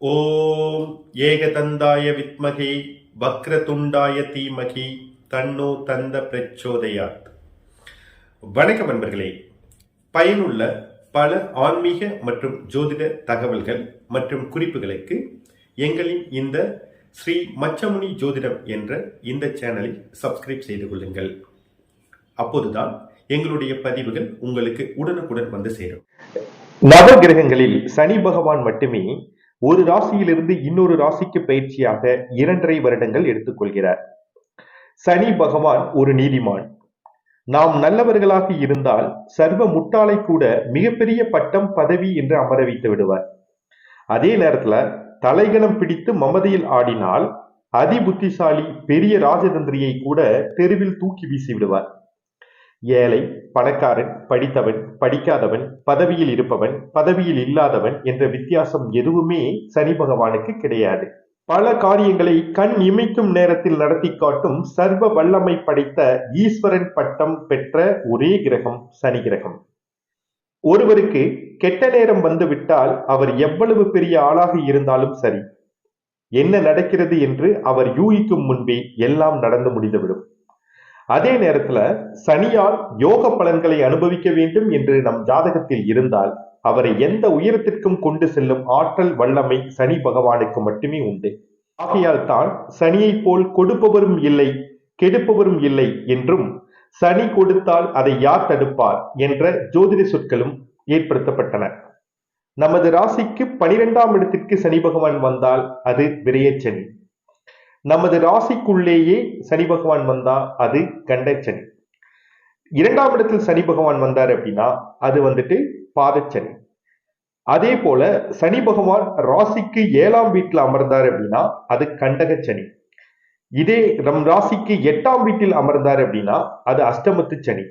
ஓம் ஏகதந்தாய வித்மகி வக்ரதுண்டாய தீமகி தன்னோ தந்த பிரச்சோதயாத். வணக்கம் நண்பர்களே. பயனுள்ள பல ஆன்மீக மற்றும் ஜோதிட தகவல்கள் மற்றும் குறிப்புகளுக்கு எங்களின் இந்த ஸ்ரீ மச்சமுனி ஜோதிடம் என்ற இந்த சேனலை சப்ஸ்கிரைப் செய்து கொள்ளுங்கள். அப்போதுதான் எங்களுடைய பதிவுகள் உங்களுக்கு உடனுக்குடன் வந்து சேரும். நவ கிரகங்களில் சனி பகவான் மட்டுமே ஒரு ராசியிலிருந்து இன்னொரு ராசிக்கு பயிற்சியாக இரண்டரை வருடங்கள் எடுத்துக்கொள்கிறார். சனி பகவான் ஒரு நீதிமான். நாம் நல்லவர்களாக இருந்தால் சர்வ முட்டாளை கூட மிகப்பெரிய பட்டம் பதவி என்று அமர வைத்து விடுவார். அதே நேரத்துல தலைகணம் பிடித்து மமதையில் ஆடினால் அதி புத்திசாலி பெரிய ராஜதந்திரியை கூட தெருவில் தூக்கி வீசி விடுவார். ஏழை பணக்காரன் படித்தவன் படிக்காதவன் பதவியில் இருப்பவன் பதவியில் இல்லாதவன் என்ற வித்தியாசம் எதுவுமே சனி பகவானுக்கு கிடையாது. பல காரியங்களை கண் இமைக்கும் நேரத்தில் நடத்தி காட்டும் சர்வ வல்லமை படைத்த ஈஸ்வரன் பட்டம் பெற்ற ஒரே கிரகம் சனி கிரகம். ஒருவருக்கு கெட்ட நேரம் வந்து விட்டால் அவர் எவ்வளவு பெரிய ஆளாக இருந்தாலும் சரி. என்ன நடக்கிறது என்று அவர் யூகிக்கும் முன்பே எல்லாம் நடந்து முடிந்துவிடும். அதே நேரத்துல சனியால் யோக பலன்களை அனுபவிக்க வேண்டும் என்று நம் ஜாதகத்தில் இருந்தால் அவரை எந்த உயரத்திற்கும் கொண்டு செல்லும் ஆற்றல் வல்லமை சனி பகவானுக்கு மட்டுமே உண்டு. ஆகையால் தான் சனியை போல் கொடுப்பவரும் இல்லை கெடுப்பவரும் இல்லை என்றும் சனி கொடுத்தால் அதை யார் தடுப்பார் என்ற ஜோதிட சொற்களும் ஏற்படுத்தப்பட்டன. நமது ராசிக்கு பனிரெண்டாம் இடத்திற்கு சனி பகவான் வந்தால் அது விரயச்சனி நமது ராசிக்குள்ளேயே சனி பகவான் வந்தா அது கண்டச்சனி. இரண்டாம் இடத்தில் சனி பகவான் வந்தார் அப்படின்னா அது வந்துட்டு பாதச்சனி. அதே போல சனி பகவான் ராசிக்கு ஏழாம் வீட்டில் அமர்ந்தார் அப்படின்னா அது கண்டகச்சனி. இதே நம் ராசிக்கு எட்டாம் வீட்டில் அமர்ந்தார் அப்படின்னா அது அஷ்டமத்து சனி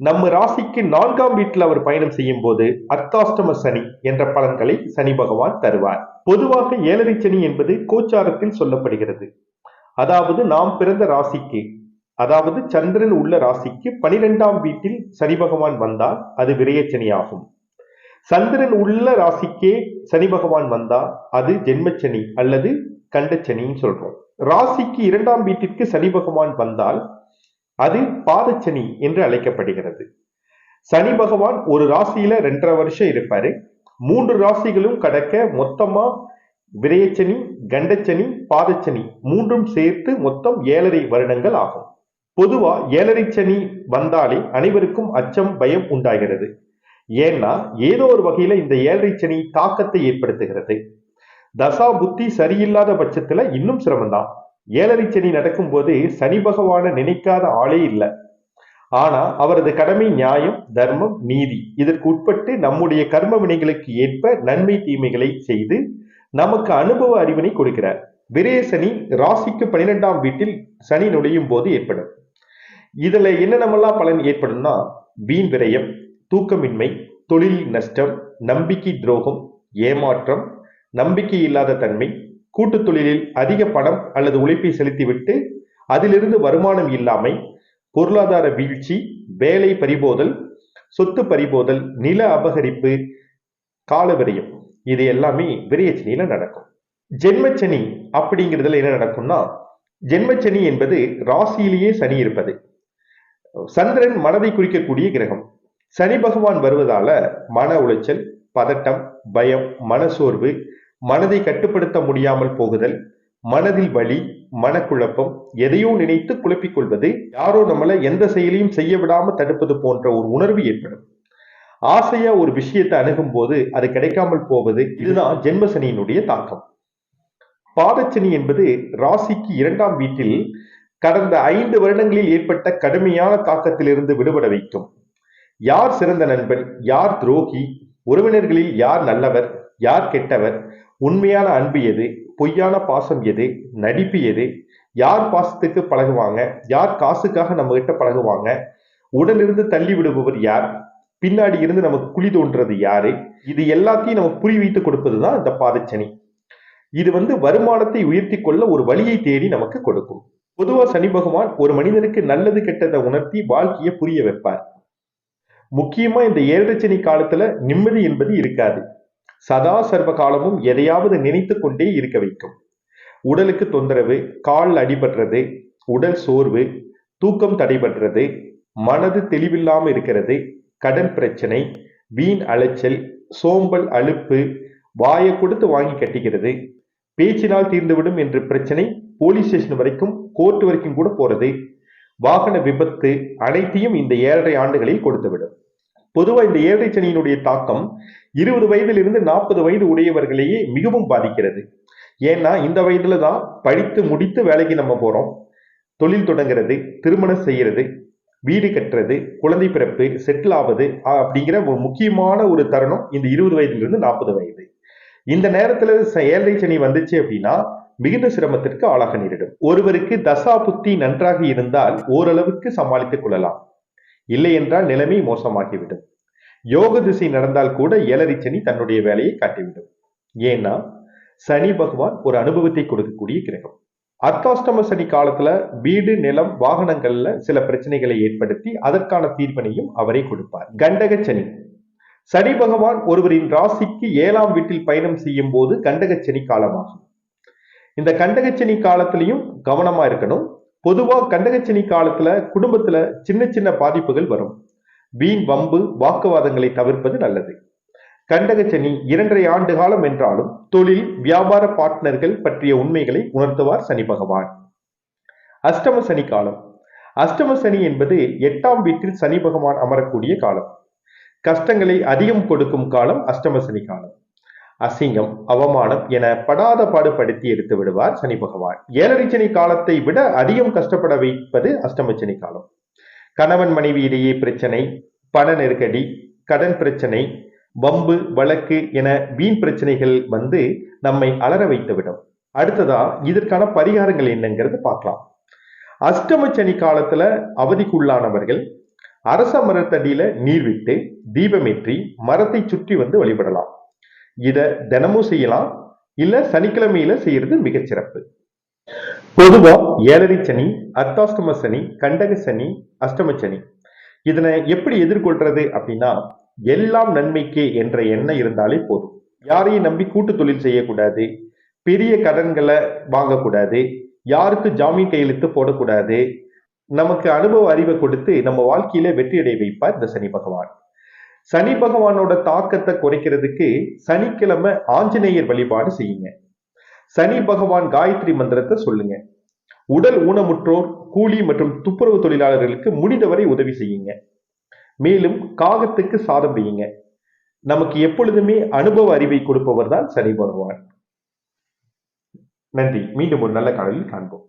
நம்ம ராசிக்கு நான்காம் வீட்டில் அவர் பயணம் செய்யும் போது அர்த்தாஷ்டம சனி என்ற பலன்களை சனி பகவான் தருவார். பொதுவாக ஏழரை சனி என்பது கோச்சாரத்தில் சொல்லப்படுகிறது. அதாவது நாம் பிறந்த ராசிக்கு அதாவது சந்திரன் உள்ள ராசிக்கு பனிரெண்டாம் வீட்டில் சனி பகவான் வந்தால் அது விரயச்சனி ஆகும் சந்திரன் உள்ள ராசிக்கே சனி பகவான் வந்தா அது ஜென்மச்சனி அல்லது கண்டச்சனின்னு சொல்றோம். ராசிக்கு இரண்டாம் வீட்டிற்கு சனி பகவான் வந்தால் அது பாதச்சனி என்று அழைக்கப்படுகிறது. சனி பகவான் ஒரு ராசியில ரெண்டரை வருஷம் இருப்பாரு. மூன்று ராசிகளும் கடக்க மொத்தமா விரயச்சனி கண்டச்சனி பாதச்சனி மூன்றும் சேர்த்து மொத்தம் ஏழரை வருடங்கள் ஆகும். பொதுவா ஏழரை சனி வந்தாலே அனைவருக்கும் அச்சம் பயம் உண்டாகிறது. ஏன்னா ஏதோ ஒரு வகையில இந்த ஏழரை சனி தாக்கத்தை ஏற்படுத்துகிறது. தசா புத்தி சரியில்லாத பட்சத்துல இன்னும் சிரமம்தான். ஏழரை சனி நடக்கும் போது சனி பகவான நினைக்காத ஆளே இல்லை. ஆனா அவரது கடமை நியாயம் தர்மம் நீதி. இதற்கு உட்பட்டு நம்முடைய கர்ம வினைகளுக்கு ஏற்ப நன்மை தீமைகளை செய்து நமக்கு அனுபவ அறிவினை கொடுக்கிறார். விரய சனி ராசிக்கு பனிரெண்டாம் வீட்டில் சனி நுழையும் போது ஏற்படும். இதுல என்னென்னமெல்லாம் பலன் ஏற்படும்னா வீண் விரயம் தூக்கமின்மை தொழில் நஷ்டம் நம்பிக்கை துரோகம் ஏமாற்றம் நம்பிக்கை இல்லாத தன்மை கூட்டுத் தொழிலில் அதிக பணம் அல்லது உழைப்பை செலுத்திவிட்டு அதிலிருந்து வருமானம் இல்லாமை பொருளாதார வீழ்ச்சி வேலை பறிபோதல் சொத்து பறிபோதல் நில அபகரிப்பு கால விரயம் இது எல்லாமே விரயச்சனியில நடக்கும். ஜென்மச்சனி அப்படிங்கிறதுல என்ன நடக்கும்னா ஜென்மச்சனி என்பது ராசியிலேயே சனி இருப்பது. சந்திரன் மனதை குறிக்கக்கூடிய கிரகம். சனி பகவான் வருவதால மன உளைச்சல் பதட்டம் பயம் மனசோர்வு மனதை கட்டுப்படுத்த முடியாமல் போகுதல் மனதில் வலி மனக்குழப்பம் எதையோ நினைத்து குழப்பிக் கொள்வது யாரோ நம்மளை எந்த செயலையும் செய்ய விடாம தடுப்பது போன்ற ஒரு உணர்வு ஏற்படும். ஆசையா ஒரு விஷயத்தை அணுகும் போது அது கிடைக்காமல் போவது இதுதான் ஜென்மசனியினுடைய தாக்கம். பாதச்சனி என்பது ராசிக்கு இரண்டாம் வீட்டில் கடந்த ஐந்து வருடங்களில் ஏற்பட்ட கடுமையான தாக்கத்திலிருந்து விடுபட வைக்கும். யார் சிறந்த நண்பன் யார் துரோகி உறவினர்களில் யார் நல்லவர் யார் கெட்டவர் உண்மையான அன்பு எது? பொய்யான பாசம் எது? நடிப்பு எது? யார் பாசத்துக்கு பழகுவாங்க? யார் காசுக்காக நம்ம கிட்ட பழகுவாங்க? உடலிருந்து தள்ளி விடுபவர் யார்? பின்னாடி இருந்து நமக்கு குழி தோன்றது யாரு? இது எல்லாத்தையும் நம்ம புரி வைத்து கொடுப்பதுதான் இந்த பாதச்சனி. இது வந்து வருமானத்தை உயர்த்தி கொள்ள ஒரு வழியை தேடி நமக்கு கொடுக்கும். பொதுவா சனி பகவான் ஒரு மனிதனுக்கு நல்லது கெட்டதை உணர்த்தி வாழ்க்கையை புரிய வைப்பார். முக்கியமா இந்த ஏழரை சனி காலத்துல நிம்மதி என்பது இருக்காது. சதா சர்வ காலமும் எதையாவது நினைத்து கொண்டே இருக்க வைக்கும். உடலுக்கு தொந்தரவு கால் அடிபடுறது உடல் சோர்வு தூக்கம் தடைபடுறது மனது தெளிவில்லாமல் இருக்கிறது கடன் பிரச்சனை வீண் அலைச்சல் சோம்பல் அழுப்பு வாயை கொடுத்து வாங்கி கட்டிக்கிறது பேச்சினால் தீர்ந்துவிடும் என்ற பிரச்சனை போலீஸ் ஸ்டேஷன் வரைக்கும் கோர்ட் வரைக்கும் கூட போறது வாகன விபத்து அனைத்தையும் இந்த ஏழரை ஆண்டுகளில் கொடுத்துவிடும். பொதுவாக இந்த ஏழரை சனியினுடைய தாக்கம் இருபது வயதிலிருந்து நாற்பது வயது உடையவர்களையே மிகவும் பாதிக்கிறது. ஏன்னா இந்த வயதுல தான் படித்து முடித்து வேலைக்கு நம்ம போறோம். தொழில் தொடங்குறது திருமணம் செய்யறது வீடு கட்டுறது குழந்தை பிறப்பு செட்டில் ஆவது அப்படிங்கிற ஒரு முக்கியமான ஒரு தருணம் இந்த இருபது வயதிலிருந்து நாற்பது வயது. இந்த நேரத்துல ச- ஏழரை சனி வந்துச்சு அப்படின்னா மிகுந்த சிரமத்திற்கு ஆளாக நேரிடும். ஒருவருக்கு தசா புத்தி நன்றாக இருந்தால் ஓரளவுக்கு சமாளித்துக் கொள்ளலாம். இல்லை என்றால் நிலைமை மோசமாகிவிடும். யோக திசை நடந்தால் கூட ஏழரை சனி தன்னுடைய வேலையை காட்டிவிடும். ஏன்னா சனி பகவான் ஒரு அனுபவத்தை கொடுக்கக்கூடிய கிரகம். அர்த்தாஷ்டம சனி காலத்துல வீடு நிலம் வாகனங்கள்ல சில பிரச்சனைகளை ஏற்படுத்தி அதற்கான தீர்ப்பினையும் அவரே கொடுப்பார். கண்டக சனி. சனி பகவான் ஒருவரின் ராசிக்கு ஏழாம் வீட்டில் பயணம் செய்யும் போது கண்டக சனி காலமாகும். இந்த கண்டகச்சனி காலத்திலையும் கவனமா இருக்கணும். பொதுவாக கண்டகச்சனி காலத்துல குடும்பத்துல சின்ன சின்ன பாதிப்புகள் வரும். வீண் வம்பு வாக்குவாதங்களை தவிர்ப்பது நல்லது. கண்டகச்சனி இரண்டரை ஆண்டு காலம் என்றாலும் தொழில் வியாபார பார்ட்னர்கள் பற்றிய உண்மைகளை உணர்த்துவார் சனி பகவான். அஷ்டம சனி காலம். அஷ்டம சனி என்பது எட்டாம் வீட்டில் சனி பகவான் அமரக்கூடிய காலம். கஷ்டங்களை அதிகம் கொடுக்கும் காலம் அஷ்டம சனி காலம். அசிங்கம் அவமானம் என படாத பாடுபடுத்தி எடுத்து விடுவார் சனி பகவான். ஏழரை சனி காலத்தை விட அதிகம் கஷ்டப்பட வைப்பது அஷ்டம சனி காலம். கணவன் மனைவி இடையே பிரச்சனை பண நெருக்கடி கடன் பிரச்சனை வம்பு வழக்கு என வீண் பிரச்சனைகள் வந்து நம்மை அலற வைத்துவிடும். அடுத்ததா இதற்கான பரிகாரங்கள் என்னங்கிறது பார்க்கலாம். அஷ்டம சனி காலத்துல அவதிக்குள்ளானவர்கள் அரச மரத்தடியில நீர் விட்டு தீபமேற்றி மரத்தை சுற்றி வந்து வழிபடலாம். இதை தினமும் செய்யலாம். இல்ல சனிக்கிழமையில செய்யறது மிகச்சிறப்பு. பொதுவா ஏழரை சனி அர்த்தாஷ்டம சனி கண்டக சனி அஷ்டம சனி. இதனை எப்படி எதிர்கொள்றது அப்படின்னா எல்லாம் நன்மைக்கு என்ற எண்ணம் இருந்தாலே போதும். யாரையும் நம்பி கூட்டு தொழில் செய்யக்கூடாது. பெரிய கடன்களை வாங்கக்கூடாது. யாருக்கு ஜாமீன் கையெழுத்து போடக்கூடாது. நமக்கு அனுபவ அறிவை கொடுத்து நம்ம வாழ்க்கையில வெற்றியடை வைப்பார் இந்த சனி பகவான். சனி பகவானோட தாக்கத்தை குறைக்கிறதுக்கு சனிக்கிழமை ஆஞ்சநேயர் வழிபாடு செய்யுங்க. சனி பகவான் காயத்ரி மந்திரத்தை சொல்லுங்க. உடல் ஊனமுற்றோர் கூலி மற்றும் துப்புரவு தொழிலாளர்களுக்கு முடிந்தவரை உதவி செய்யுங்க. மேலும் காகத்துக்கு சாதம் வையுங்க. நமக்கு எப்பொழுதுமே அனுபவ அறிவை கொடுப்பவர் தான் சனி பகவான். நன்றி. மீண்டும் ஒரு நல்ல காலையில் காண்போம்.